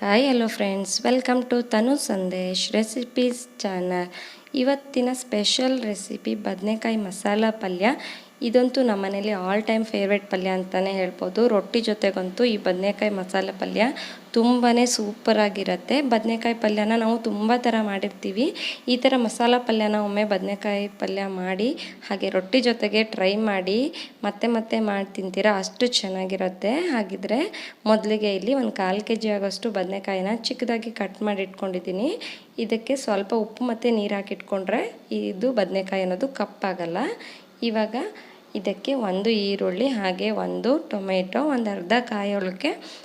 Hi hello friends welcome to Tanu Sandesh recipes channel ಇವತ್ತಿನ special recipe ಬದನೆಕಾಯಿ ಮಸಾಲ ಪಲ್ಯ. ಇದಂತೂ ನಮ್ಮ ಮನೇಲಿ ಆಲ್ ಟೈಮ್ ಫೇವ್ರೆಟ್ ಪಲ್ಯ ಅಂತಲೇ ಹೇಳ್ಬೋದು. ರೊಟ್ಟಿ ಜೊತೆಗಂತೂ ಈ ಬದನೆಕಾಯಿ ಮಸಾಲೆ ಪಲ್ಯ ತುಂಬಾ ಸೂಪರಾಗಿರುತ್ತೆ ಬದನೆಕಾಯಿ ಪಲ್ಯನ ನಾವು ತುಂಬ ಥರ ಮಾಡಿರ್ತೀವಿ. ಈ ಥರ ಮಸಾಲ ಪಲ್ಯನ ಒಮ್ಮೆ ಬದನೆಕಾಯಿ ಪಲ್ಯ ಮಾಡಿ, ಹಾಗೆ ರೊಟ್ಟಿ ಜೊತೆಗೆ ಟ್ರೈ ಮಾಡಿ, ಮತ್ತೆ ಮತ್ತೆ ಮಾಡಿ ತಿಂತೀರಾ ಅಷ್ಟು ಚೆನ್ನಾಗಿರುತ್ತೆ. ಹಾಗಿದ್ರೆ ಮೊದಲಿಗೆ ಇಲ್ಲಿ ಒಂದು ಕಾಲು ಕೆ ಜಿ ಆಗೋಷ್ಟು ಬದನೆಕಾಯಿನ ಚಿಕ್ಕದಾಗಿ ಕಟ್ ಮಾಡಿ ಇಟ್ಕೊಂಡಿದ್ದೀನಿ. ಇದಕ್ಕೆ ಸ್ವಲ್ಪ ಉಪ್ಪು ಮತ್ತು ನೀರು ಹಾಕಿಟ್ಕೊಂಡ್ರೆ ಇದು ಬದನೆಕಾಯಿ ಅನ್ನೋದು ಕಪ್ಪಾಗಲ್ಲ ಇವಾಗ ಇದಕ್ಕೆ ಒಂದು ಈರುಳ್ಳಿ, ಹಾಗೆ ಒಂದು ಟೊಮೆಟೊ, ಒಂದು ಅರ್ಧ ಕಾಯಿ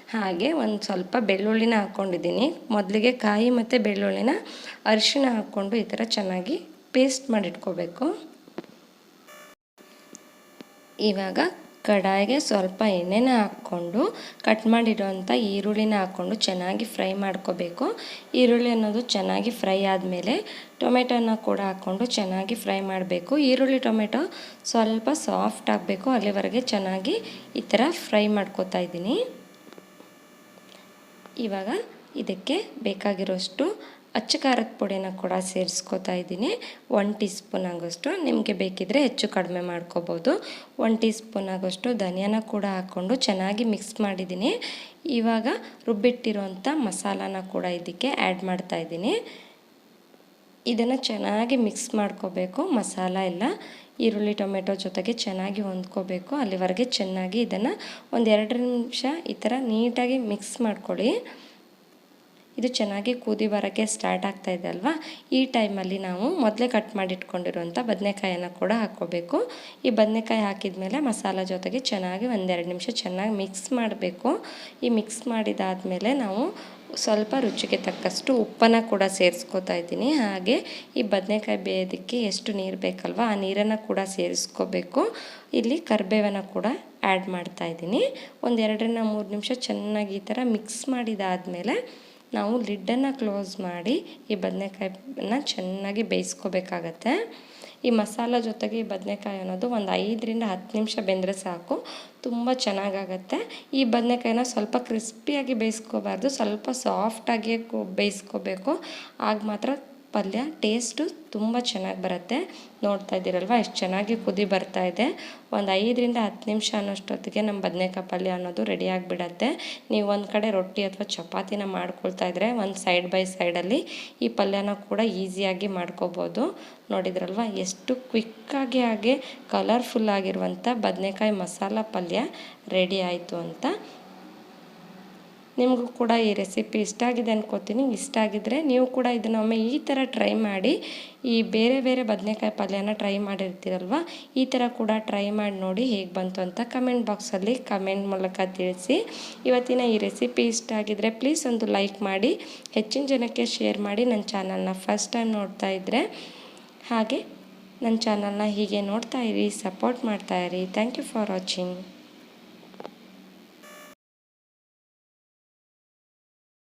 ಹಾಗೆ ಒಂದು ಸ್ವಲ್ಪ ಬೆಳ್ಳುಳ್ಳಿನ ಹಾಕ್ಕೊಂಡಿದ್ದೀನಿ. ಮೊದಲಿಗೆ ಕಾಯಿ ಮತ್ತು ಬೆಳ್ಳುಳ್ಳಿನ ಅರಿಶಿನ ಹಾಕ್ಕೊಂಡು ಈ ಥರ ಚೆನ್ನಾಗಿ ಪೇಸ್ಟ್ ಮಾಡಿಟ್ಕೋಬೇಕು. ಇವಾಗ ಕಡಾಯಿಗೆ ಸ್ವಲ್ಪ ಎಣ್ಣೆನ ಹಾಕ್ಕೊಂಡು ಕಟ್ ಮಾಡಿರೋಂಥ ಈರುಳ್ಳಿನ ಹಾಕ್ಕೊಂಡು ಚೆನ್ನಾಗಿ ಫ್ರೈ ಮಾಡ್ಕೋಬೇಕು. ಈರುಳ್ಳಿ ಅನ್ನೋದು ಚೆನ್ನಾಗಿ ಫ್ರೈ ಆದಮೇಲೆ ಟೊಮೆಟೊನ ಕೂಡ ಹಾಕ್ಕೊಂಡು ಚೆನ್ನಾಗಿ ಫ್ರೈ ಮಾಡಬೇಕು. ಈರುಳ್ಳಿ, ಟೊಮೆಟೊ ಸ್ವಲ್ಪ ಸಾಫ್ಟ್ ಆಗಬೇಕು. ಅಲ್ಲಿವರೆಗೆ ಚೆನ್ನಾಗಿ ಈ ಥರ ಫ್ರೈ ಮಾಡ್ಕೋತಾ ಇದ್ದೀನಿ. ಇವಾಗ ಇದಕ್ಕೆ ಬೇಕಾಗಿರೋಷ್ಟು ಅಚ್ಚ ಖಾರದ ಪುಡಿನ ಕೂಡ ಸೇರಿಸ್ಕೋತಾ ಇದ್ದೀನಿ. ಒನ್ ಟೀ ಸ್ಪೂನ್ ಆಗೋಷ್ಟು. ನಿಮಗೆ ಬೇಕಿದ್ದರೆ ಹೆಚ್ಚು ಕಡಿಮೆ ಮಾಡ್ಕೋಬೋದು. ಒನ್ ಟೀ ಸ್ಪೂನ್ ಆಗೋಷ್ಟು ಧನಿಯಾನ ಕೂಡ ಹಾಕ್ಕೊಂಡು ಚೆನ್ನಾಗಿ ಮಿಕ್ಸ್ ಮಾಡಿದ್ದೀನಿ. ಇವಾಗ ರುಬ್ಬಿಟ್ಟಿರೋಂಥ ಮಸಾಲಾನ ಕೂಡ ಇದಕ್ಕೆ ಆ್ಯಡ್ ಮಾಡ್ತಾ ಇದ್ದೀನಿ. ಇದನ್ನು ಚೆನ್ನಾಗಿ ಮಿಕ್ಸ್ ಮಾಡ್ಕೋಬೇಕು. ಮಸಾಲ ಎಲ್ಲ ಈರುಳ್ಳಿ, ಟೊಮೆಟೊ ಜೊತೆಗೆ ಚೆನ್ನಾಗಿ ಹೊಂದ್ಕೋಬೇಕು. ಅಲ್ಲಿವರೆಗೆ ಚೆನ್ನಾಗಿ ಇದನ್ನು ಒಂದು ಎರಡು ನಿಮಿಷ ಈ ಥರ ನೀಟಾಗಿ ಮಿಕ್ಸ್ ಮಾಡ್ಕೊಳ್ಳಿ. ಇದು ಚೆನ್ನಾಗಿ ಕೂದಿ ಬರೋಕ್ಕೆ ಸ್ಟಾರ್ಟ್ ಆಗ್ತಾ ಇದೆ ಅಲ್ವಾ? ಈ ಟೈಮಲ್ಲಿ ನಾವು ಮೊದಲೇ ಕಟ್ ಮಾಡಿಟ್ಕೊಂಡಿರುವಂಥ ಬದನೆಕಾಯನ್ನು ಕೂಡ ಹಾಕ್ಕೋಬೇಕು. ಈ ಬದನೆಕಾಯಿ ಹಾಕಿದ ಮೇಲೆ ಮಸಾಲ ಜೊತೆಗೆ ಚೆನ್ನಾಗಿ ಒಂದೆರಡು ನಿಮಿಷ ಚೆನ್ನಾಗಿ ಮಿಕ್ಸ್ ಮಾಡಬೇಕು. ಈ ಮಿಕ್ಸ್ ಮಾಡಿದಾದಮೇಲೆ ನಾವು ಸ್ವಲ್ಪ ರುಚಿಗೆ ತಕ್ಕಷ್ಟು ಉಪ್ಪನ್ನು ಕೂಡ ಸೇರಿಸ್ಕೋತಾ ಇದ್ದೀನಿ. ಹಾಗೆ ಈ ಬದನೆಕಾಯಿ ಬೇಯೋದಕ್ಕೆ ಎಷ್ಟು ನೀರು ಬೇಕಲ್ವ, ಆ ನೀರನ್ನು ಕೂಡ ಸೇರಿಸ್ಕೋಬೇಕು. ಇಲ್ಲಿ ಕರ್ಬೇವನ ಕೂಡ ಆ್ಯಡ್ ಮಾಡ್ತಾ ಇದ್ದೀನಿ. ಒಂದು ಎರಡರಿಂದ ಮೂರು ನಿಮಿಷ ಚೆನ್ನಾಗಿ ಈ ಥರ ಮಿಕ್ಸ್ ಮಾಡಿದಾದಮೇಲೆ ನಾವು ಲಿಡ್ಡನ್ನು ಕ್ಲೋಸ್ ಮಾಡಿ ಈ ಬದನೆಕಾಯಿನ ಚೆನ್ನಾಗಿ ಬೇಯಿಸ್ಕೋಬೇಕಾಗತ್ತೆ. ಈ ಮಸಾಲ ಜೊತೆಗೆ ಈ ಬದನೆಕಾಯಿ ಅನ್ನೋದು ಒಂದು ಐದರಿಂದ ಹತ್ತು ನಿಮಿಷ ಬೆಂದರೆ ಸಾಕು. ತುಂಬ ಚೆನ್ನಾಗಾಗತ್ತೆ. ಈ ಬದನೆಕಾಯಿನ ಸ್ವಲ್ಪ ಕ್ರಿಸ್ಪಿಯಾಗಿ ಬೇಯಿಸ್ಕೋಬಾರ್ದು. ಸ್ವಲ್ಪ ಸಾಫ್ಟಾಗಿ ಬೇಯಿಸ್ಕೋಬೇಕು. ಆಗ ಮಾತ್ರ ಪಲ್ಯ ಟೇಸ್ಟು ತುಂಬ ಚೆನ್ನಾಗಿ ಬರುತ್ತೆ. ನೋಡ್ತಾ ಇದ್ದೀರಲ್ವ? ಎಷ್ಟು ಚೆನ್ನಾಗಿ ಕುದಿ ಬರ್ತಾ ಇದೆ. ಒಂದು ಐದರಿಂದ ಹತ್ತು ನಿಮಿಷ ಅನ್ನೋಷ್ಟೊತ್ತಿಗೆ ನಮ್ಮ ಬದನೆಕಾಯಿ ಪಲ್ಯ ಅನ್ನೋದು ರೆಡಿ ಆಗಿಬಿಡತ್ತೆ. ನೀವು ಒಂದು ಕಡೆ ರೊಟ್ಟಿ ಅಥವಾ ಚಪಾತಿನ ಮಾಡ್ಕೊಳ್ತಾ ಇದ್ರೆ ಒಂದು ಸೈಡ್ ಬೈ ಸೈಡಲ್ಲಿ ಈ ಪಲ್ಯನ ಕೂಡ ಈಸಿಯಾಗಿ ಮಾಡ್ಕೋಬೋದು. ನೋಡಿದ್ರಲ್ವ? ಎಷ್ಟು ಕ್ವಿಕ್ಕಾಗಿ ಹಾಗೆ ಕಲರ್ಫುಲ್ ಆಗಿರುವಂಥ ಬದನೆಕಾಯಿ ಮಸಾಲ ಪಲ್ಯ ರೆಡಿ ಆಯಿತು ಅಂತ. ನಿಮಗೂ ಕೂಡ ಈ ರೆಸಿಪಿ ಇಷ್ಟ ಆಗಿದೆ ಅನ್ಕೋತೀನಿ. ಇಷ್ಟ ಆಗಿದ್ದರೆ ನೀವು ಕೂಡ ಇದನ್ನು ಒಮ್ಮೆ ಈ ಥರ ಟ್ರೈ ಮಾಡಿ, ಈ ಬೇರೆ ಬೇರೆ ಬದನೆಕಾಯಿ ಪಲ್ಯನ ಟ್ರೈ ಮಾಡಿರ್ತೀರಲ್ವ, ಈ ಥರ ಕೂಡ ಟ್ರೈ ಮಾಡಿ ನೋಡಿ ಹೇಗೆ ಬಂತು ಅಂತ ಕಮೆಂಟ್ ಬಾಕ್ಸಲ್ಲಿ ಕಮೆಂಟ್ ಮೂಲಕ ತಿಳಿಸಿ. ಇವತ್ತಿನ ಈ ರೆಸಿಪಿ ಇಷ್ಟ ಆಗಿದ್ರೆ ಪ್ಲೀಸ್ ಒಂದು ಲೈಕ್ ಮಾಡಿ, ಹೆಚ್ಚಿನ ಜನಕ್ಕೆ ಶೇರ್ ಮಾಡಿ ನನ್ನ ಚಾನಲ್ನ ಫಸ್ಟ್ ಟೈಮ್ ನೋಡ್ತಾ ಇದ್ದರೆ ಹಾಗೆ ನನ್ನ ಚಾನಲ್ನ ಹೀಗೆ ನೋಡ್ತಾ ಇರಿ ಸಪೋರ್ಟ್ ಮಾಡ್ತಾ ಇರಿ. Thank you for watching